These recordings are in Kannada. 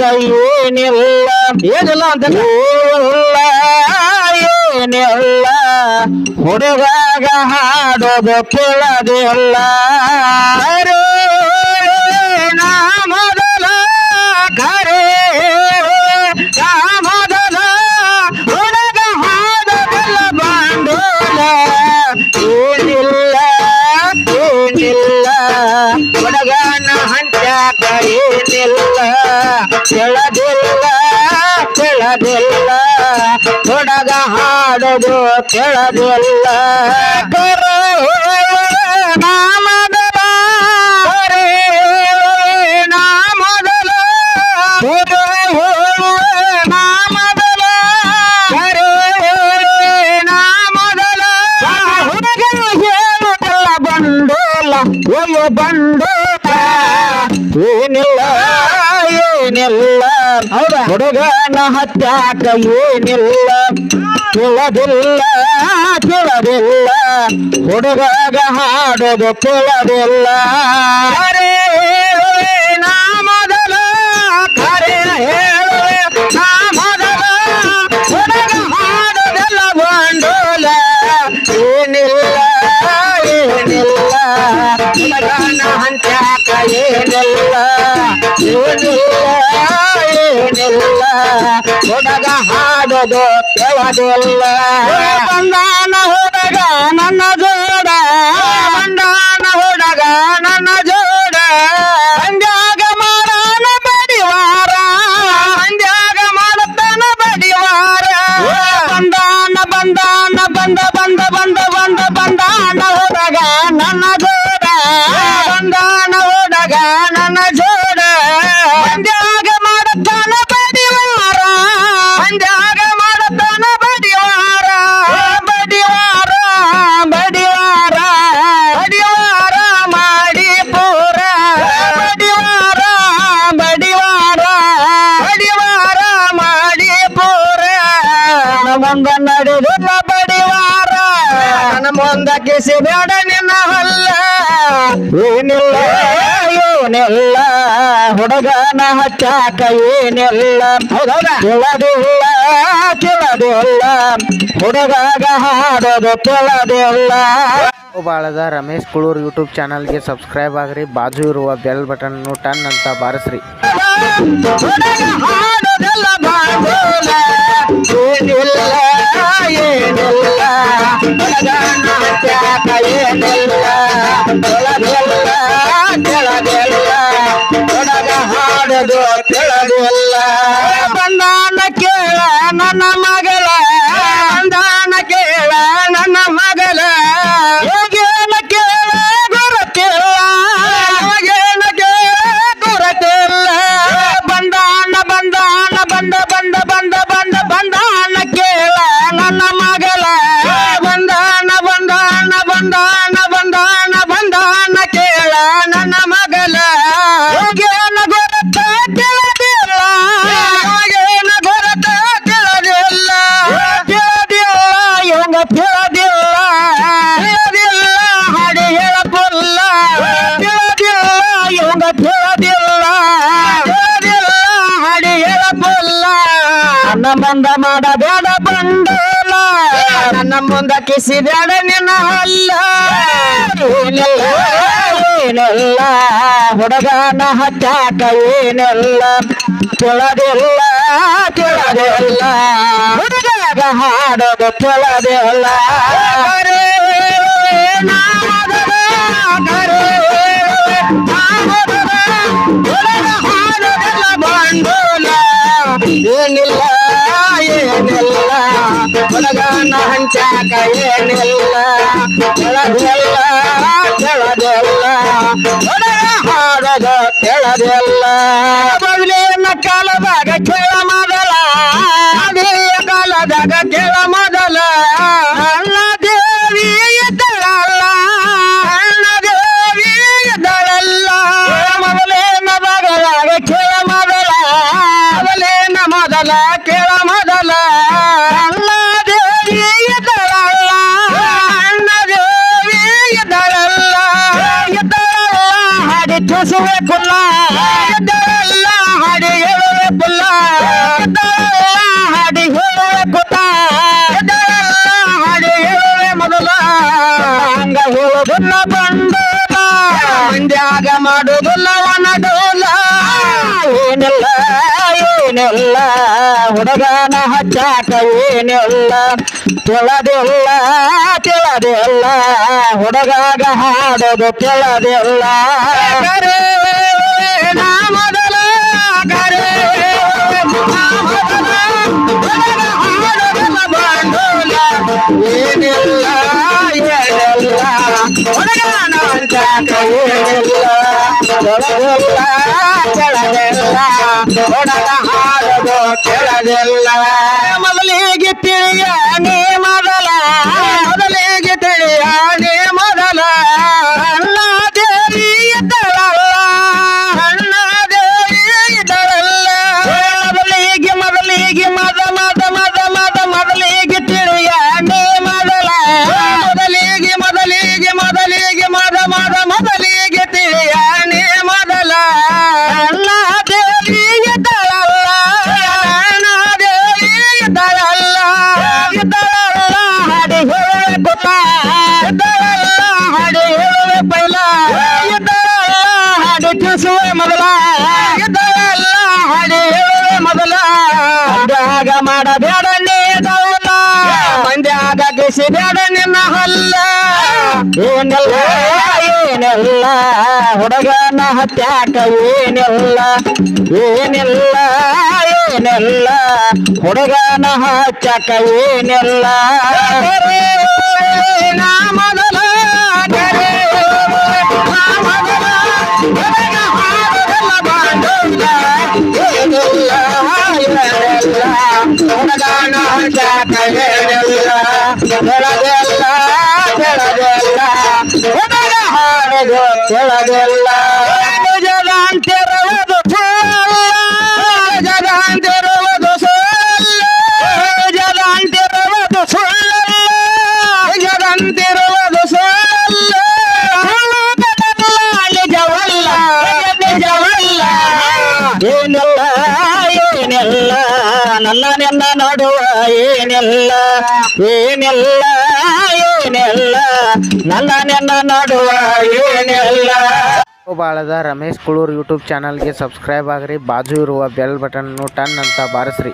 ಏನಿಲ್ಲ? ಏನಿಲ್ಲ ಅಂತ ಏನಿಲ್ಲ ಏನಿಲ್ಲ. ಹುಡುಗಾಗ ಹಾಡೋದು ಕೇಳೋದಿಲ್ಲ ಒಯ್ಯೋ ಬಂಡೋಲ ಏನಿಲ್ಲ ಏನಿಲ್ಲ. ಹುಡುಗನ ಹತ್ಯಾಕ ಏನಿಲ್ಲ ಕೇಳದಿಲ್ಲ ಕೇಳದಿಲ್ಲ. ಹುಡುಗಾಗ ಹಾಡೋದು ಕೇಳದಿಲ್ಲ. ಕರೆ ನಾ ಮೊದಲ ಕರೆ ಹೇಳುವೆ ನಾ ಮೊದಲ. ಹುಡುಗ ಹಾಡೋದೆಲ್ಲ ಬಂಡೋಲ ಏನಿಲ್ಲ ಏನಿಲ್ಲ. ಹುಡುಗನ ಹಂಚಾಕ ಏನಿಲ್ಲ ಏನಿಲ್ಲ. ಏನಿಲ್ಲ ಹುಡುಗ ಹಾಡೋದು ಕೇಳೋದಿಲ್ಲ ಬಂದಾನ ಹುಡುಗ ನನ್ನ ಜೋಡ. ಬಂದಾನ ಹುಡುಗ ನನ್ನ ಜೋಡ ಮುಂದ ನಡೆದಿಲ್ಲ ಬಡಿವಾರ. ನನ್ನ ಮುಂದ ಕಿಸಿ ಬೇಡ ನಿನ್ನ ಹಲ್ಲ. ಏನಿಲ್ಲ ಏನಿಲ್ಲ. ಹುಡುಗನ ಹಚ್ಚಾಕ ಏನಿಲ್ಲ. ಕೇಳದಿಲ್ಲ ಕೇಳದಿಲ್ಲ. ಹುಡುಗಾಗ ಹಾಡೋದು ಕೇಳದಿಲ್ಲ. ಬಾಳದ ರಮೇಶ್ ಕುಳೂರ್ ಯೂಟ್ಯೂಬ್ ಚಾನಲ್ಗೆ ಸಬ್ಸ್ಕ್ರೈಬ್ ಆಗ್ರಿ. ಬಾಜು ಇರುವ ಬೆಲ್ ಬಟನ್ ಟನ್ ಅಂತ ಬಾರಿಸ್ರಿ. ಏನಿಲ್ಲ ಮುಂದ ಕಿಸಿ ಬೇಡ ನಿನ್ನ ಹಲ್ಲ ಏನಿಲ್ಲ ಏನಿಲ್ಲ, ಹುಡುಗನ ಹತ್ತಾಕ ಏನೆಲ್ಲ. ಕೇಳದಿಲ್ಲ ಕೇಳದಿಲ್ಲ ಹುಡುಗಾಗ ಹಾಡೋದು ಕೇಳದಿಲ್ಲ ಕರೆ declare ಏನಿಲ್ಲ ಏನೆಲ್ಲ ಹುಡುಗನ ಹಚ್ಚಾಕ ಏನೆಲ್ಲ. ತಿಳದಿಲ್ಲ ತಿಳದಿಲ್ಲ ಹುಡುಗಾಗ ಹಾಡೋದು ತಿಳದಿಲ್ಲ. ಏನಿಲ್ಲ ಏನಿಲ್ಲ ಹುಡುಗನ ಹಚ್ಚಾಕ ಏನಿಲ್ಲ. ತಿಳದಿಲ್ಲ ತಿಳದಿಲ್ಲ ಹುಡುಗ ಹಾಡೋದು ತಿಳದಿಲ್ಲ ಮೊದಲಿಗೆ ತಿಳಿಯ ನೀ ಮೊದಲ, ಮೊದಲಿಗೆ ತಿಳಿಯ ನೀ ಮೊದಲ. ಅಣ್ಣ ದೇವಿ ಇದ್ದಳಲ್ಲ, ಅಣ್ಣ ದೇವಿ ಇದ್ದಳಲ್ಲ. ಮೊದಲಿಗೆ ಮೊದಲಿಗೆ, ಮದ ಮದ ಮದ ಮದ, ಮೊದಲಿಗೆ ತಿಳಿಯ ನೀ ಮೊದಲ. ಮೊದಲಿಗೆ ಮೊದಲಿಗೆ ಮೊದಲಿಗೆ, ಮದ ಮದ, ಮೊದಲಿಗೆ ಮಂದ್ಯಾಗ ಮಹಲ್ಲ ಹಲ್ಲ ಏನೆಲ್ಲ ಏನೆಲ್ಲ ಹುಡುಗನ ಹತ್ಯಾಕ ಏನೆಲ್ಲ ಏನೆಲ್ಲ ಏನೆಲ್ಲ ಹುಡುಗನ ಹಚ್ಚಾಕ ಏನಿಲ್ಲ. ಹಾಡೋದು ಬೆಳದೆಲ್ಲ ಜಗಂತಿರುವುದು ಜಗಂತಿರುವುದು ಜಗಂತಿರುವುದು ಸುಳ್ಳ ಜಗಂತಿರುವುದು ಸುಳ್ಳ ನಿಜವಲ್ಲ ನಿಜವಲ್ಲ ಏನಿಲ್ಲ ಏನಿಲ್ಲ ನನ್ನ ನಿನ್ನ ನಡುವ ಏನಿಲ್ಲ ಏನಿಲ್ಲ ಏನಿಲ್ಲ? ನನ್ನ ನಿನ್ನ ನಡುವ ಏನೆಲ್ಲ? ಬಾಳದ ರಮೇಶ್ ಕುಳೂರ್ ಯೂಟ್ಯೂಬ್ ಚಾನಲ್ಗೆ ಸಬ್ಸ್ಕ್ರೈಬ್ ಆಗ್ರಿ ಬಾಜು ಇರುವ ಬೆಲ್ ಬಟನ್ ನು ಟನ್ ಅಂತ ಬಾರಿಸ್ರಿ.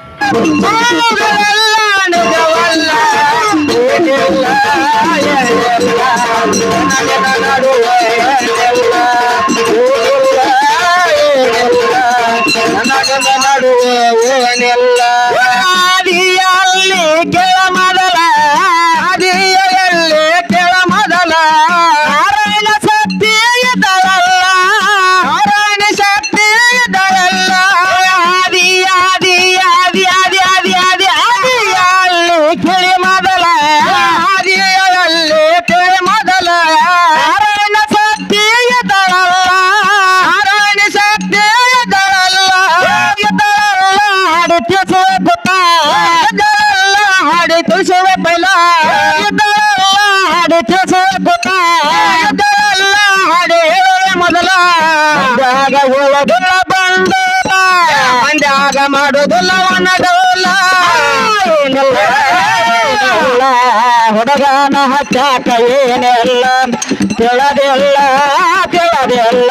ನಡುವೆ ಏನಿಲ್ಲ? ಹಾಡಿ ಬೈಲ. ಹಾಡಿ ತಿಳಿಸುವೆ ಗೊತ್ತ. ಹಾಡಿ ಮೊದಲ. ಮಂದ್ಯಾಗ ಹೇಳೋದಿಲ್ಲ ಬಂಡೋಲ ಆಗ ಮಾಡೋದಿಲ್ಲ ಒಣಗಲ್ಲ ಹುಡುಗನ ಹಚ್ಚಾಕ ಏನೆಲ್ಲ ತಿಳದಿಲ್ಲ ತಿಳದಿಲ್ಲ.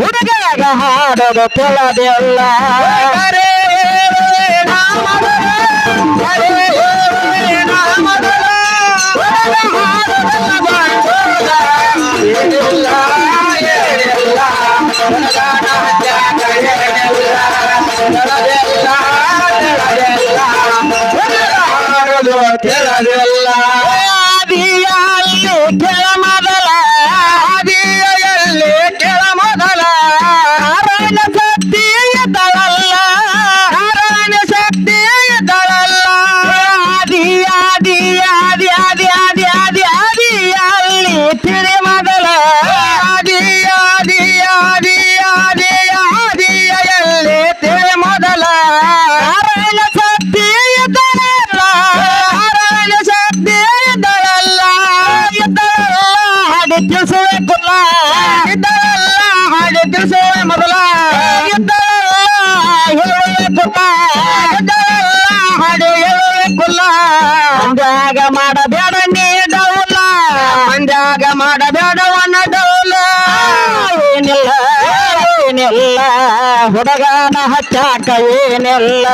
ಹುಡುಗಗ ಹಾಡೋದು ತಿಳದಿಲ್ಲ. ಹುಡುಗ ಹಾಡೋದಿಲ್ಲ ಬಂಡೋಲ. ಏನಿಲ್ಲ ಹುಡುಗನ ಹಚ್ಚಾಕ ಏನೆಲ್ಲ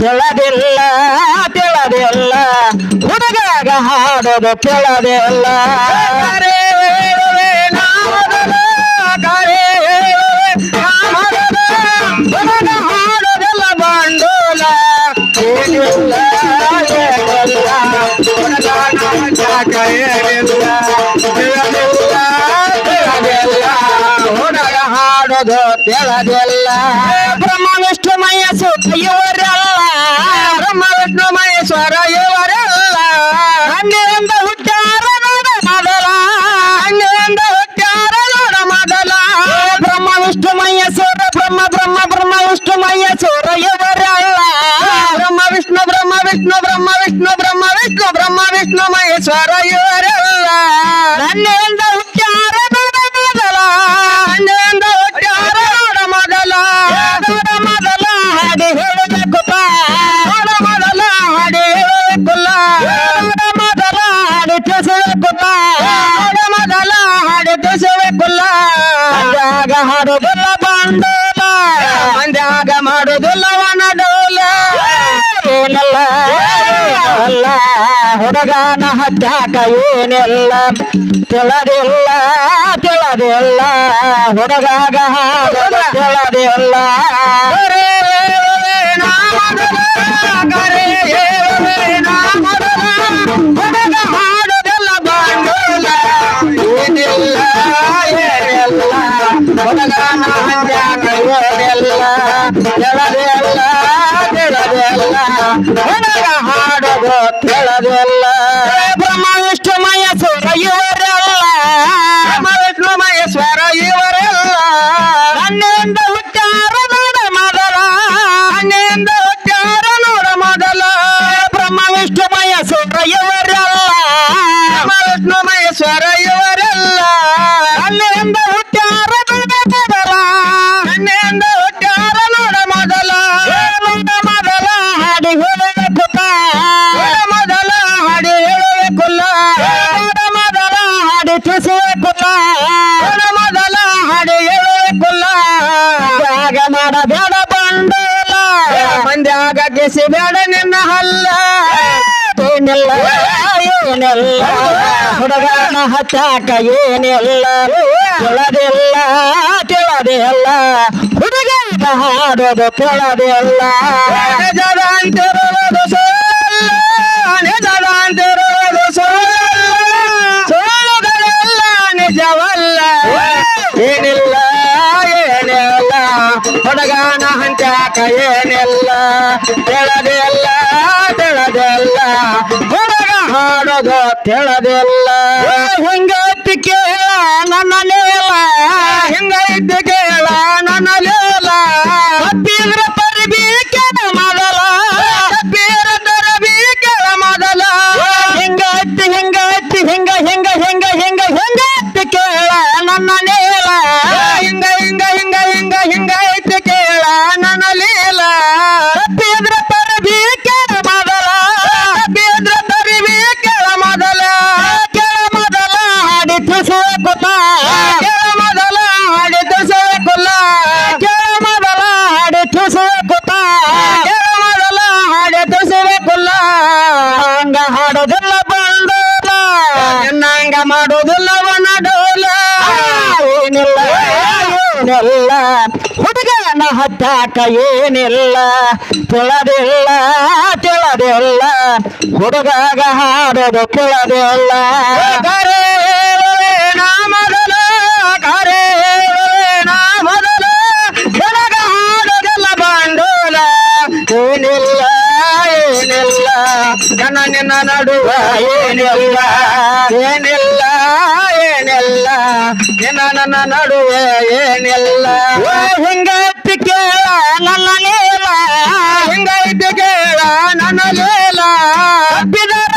ತಿಳದಿಲ್ಲ ತಿಳದಿಲ್ಲ. ಹುಡುಗಾಗ ಹಾಡೋದು ತಿಳದಿಲ್ಲ. ಹಾಡೋದಿಲ್ಲ ಬಂಡೂಲ. ಏನಿಲ್ಲ ಏನಿಲ್ಲ. ತಿಳಿಯೋದು ತಿಳಿದೆಲ್ಲ. ಬ್ರಹ್ಮ ವಿಷ್ಣು ಮಯ ಸುತ್ತ ಮಾಡುದಿಲ್ಲ ಬಂಡೋಲ ಮಂದ್ಯಾಗ ಮಾಡುದಿಲ್ಲ ವನಡೋಲ ಏನಿಲ್ಲ, ಅಲ್ಲ, ಹುಡುಗನ ಹತ್ಯಾಕ ಏನಿಲ್ಲ. ತಿಳದಿಲ್ಲ ತಿಳದಿಲ್ಲ. ಹುಡುಗಾಗ ತಿಳದಿಲ್ಲ. ಮಾಡುದಿಲ್ಲ ಬಾಂಡೋಲ ಏನಿಲ್ಲ. ಇಲ್ಲ ಕೆಳದೆಲ್ಲ ಕೆಳದೆಲ್ಲ ಹಾಡೋದು ಕೇಳದೆಲ್ಲ ಬ್ರಹ್ಮ ವಿಷ್ಣುಮಯ ಸುರಯ್ಯ ಏನೆಲ್ಲ ಹುಡುಗನ ಹಚ್ಚಾಕ ಏನೆಲ್ಲ ತಿಳದಿಲ್ಲ ತಿಳದಿಲ್ಲ ಹುಡುಗನ ಹಾಡೋದು ತಿಳದಿಲ್ಲ ಜಗಂತಿರುವುದು ಸೋಲ್ಲ ಜಗಂತಿರುವುದು ಸೋಲ್ಲ ಸೋಲುಗಳೆಲ್ಲ ನಿಜವಲ್ಲ ಏನಿಲ್ಲ ಏನೆಲ್ಲ ಹುಡುಗನ ಹಂಚಾಕ ಏನೆಲ್ಲ ತಿಳದಿಲ್ಲ ತಿಳದಿಲ್ಲ ಹಾಡೋದ ತೆಳದಿಲ್ಲ. ಹಿಂಗೈತಿ ಕೇಳ ನನ್ನ ನೆಲ ಹಿಂಗೈತಿ ಏನಿಲ್ಲ ಏನಿಲ್ಲ. ಹುಡುಗನ ಹತ್ತಾಕ ಏನಿಲ್ಲ. ತಿಳದಿಲ್ಲ ತಿಳದಿಲ್ಲ. ಹುಡುಗಾಗ ಹಾಡೋದು ತಿಳದಿಲ್ಲ ಕರೆ ನಾಮದಲ ಕರೆ ನಾಮದಲ ಕೆಳಗ ಹಾಡೋದಿಲ್ಲ ಬಾಂಡೋಲ. ಏನಿಲ್ಲ ಏನಿಲ್ಲ. ನನ್ನ ನಿನ್ನ ನಡುವ ಏನಿಲ್ಲ. ಏನಿಲ್ಲ. ಏನೆಲ್ಲ? ನನ್ನ ನಡುವೆ ಏನೆಲ್ಲ? ಹಿಂಗೈತಿ ಕೇಳ ನನ್ನ ಲೀಲ ಹಿಂಗೈತಿ ಕೇಳ ನನ್ನ ಲೀಲ ಬಿದರ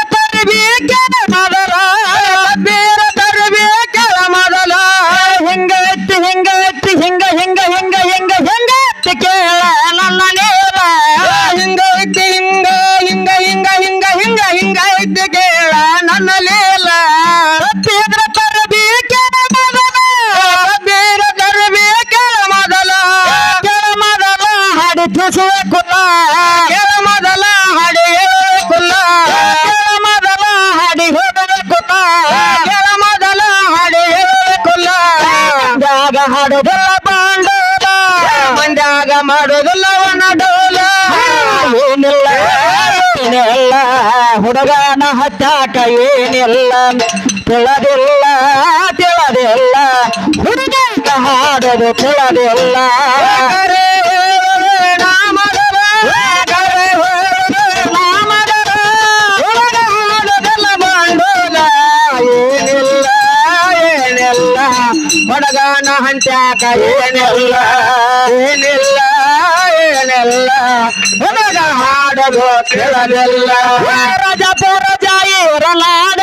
ಹುಡುಗನ ಹಚ್ಚಾಕ ಏನಿಲ್ಲ ತಿಳದಿಲ್ಲ ತಿಳದಿಲ್ಲ ಹುಡುಗನ ಹಾಡೋದು ತಿಳದಿಲ್ಲ ಏನಿಲ್ಲ ಹುಡುಗನ ಹಂಚಾಕ ಏನಿಲ್ಲ ಏನಿಲ್ಲ ಕೇಳಲಿಲ್ಲ. ರಾಜಪುರ ಜಾಯಿ ರಲಾಡ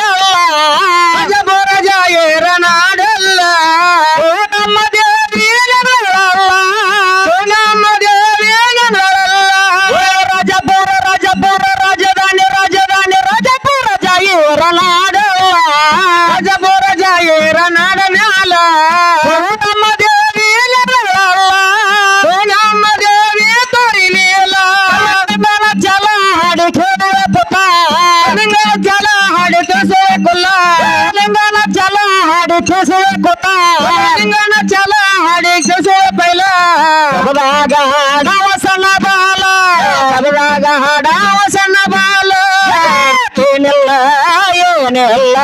ಏನಿಲ್ಲ?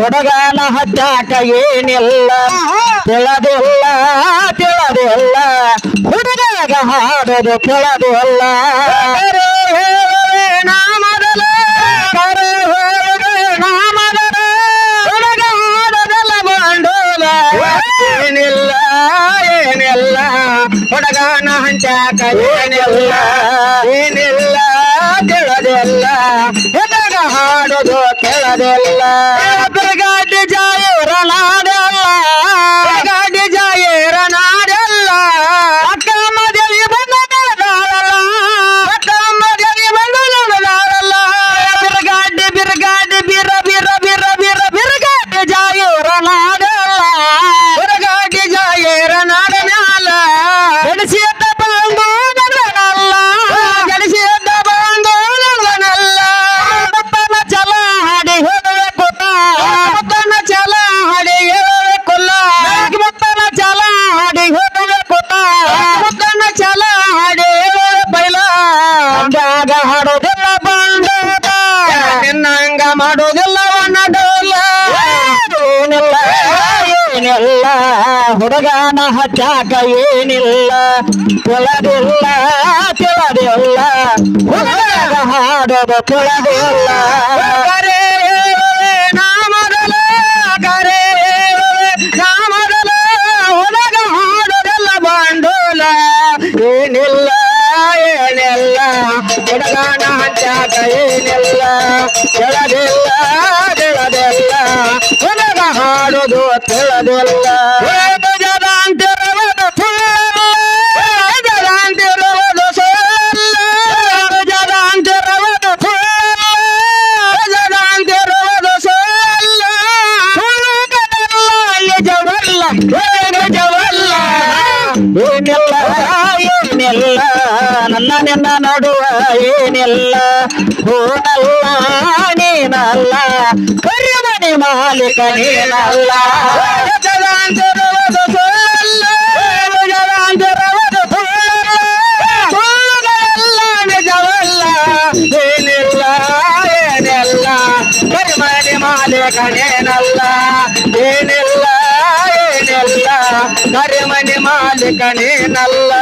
ಹುಡುಗನ ಹಚ್ಚಾಕ ಏನಿಲ್ಲ? ತಿಳದಿಲ್ಲ ತಿಳದಿಲ್ಲ. ಹುಡುಗಗ ಹಾಡೋದು ತಿಳದಿಲ್ಲ ನಾಮದಲ ನಾಮದಲ ಹುಡುಗ ಹಾಡೋದಲ್ಲ ಬಂಡೋಲ. ಏನಿಲ್ಲ ಏನಿಲ್ಲ. ಹುಡುಗನ ಹಂಚಾಕ ಏನಿಲ್ಲ. ಏನಿಲ್ಲ, ತಿಳದಿಲ್ಲ. ಮಾಡೋದು ಕೇಳೋದೇ ಇಲ್ಲ. ತಿರುಗಾಡಿ ಜ ಹುಡುಗನ ಹಚ್ಚಾಕ ಏನಿಲ್ಲ? ಕೊಳದಿಲ್ಲ ತಿಳದಿಲ್ಲ. ಹುಡುಗ ಹಾಡೋದು ಕೊಳದಿಲ್ಲ ಕರೆ ನಾಮದಲ ಕರೆ. ನಾಮದಲ ಹುಡುಗ ಹಾಡೋದಲ್ಲ ಬಾಂಡೋಲ. ಏನಿಲ್ಲ ಏನಿಲ್ಲ. ಹುಡುಗನ ಹಚ್ಚಾಕ ಏನಿಲ್ಲ. ಕೆಳದಿಲ್ಲ ತಿಳಿದು ತಿಳಿದಿಲ್ಲ ಏನಿಲ್ಲ ಏನಿಲ್ಲ ನನ್ನ ನಿನ್ನ ನಡುವ ಏನಿಲ್ಲ. ಹೋನಲ್ಲ ನೀನಲ್ಲ. ಮಾಲೀಕ ನೀನಲ್ಲ. ಮಾಲೀಕನೇನಲ್ಲ ಏನಿಲ್ಲ ಏನಿಲ್ಲ. ಕರಿಮನೆ ಮಾಲೀಕನೇನಲ್ಲ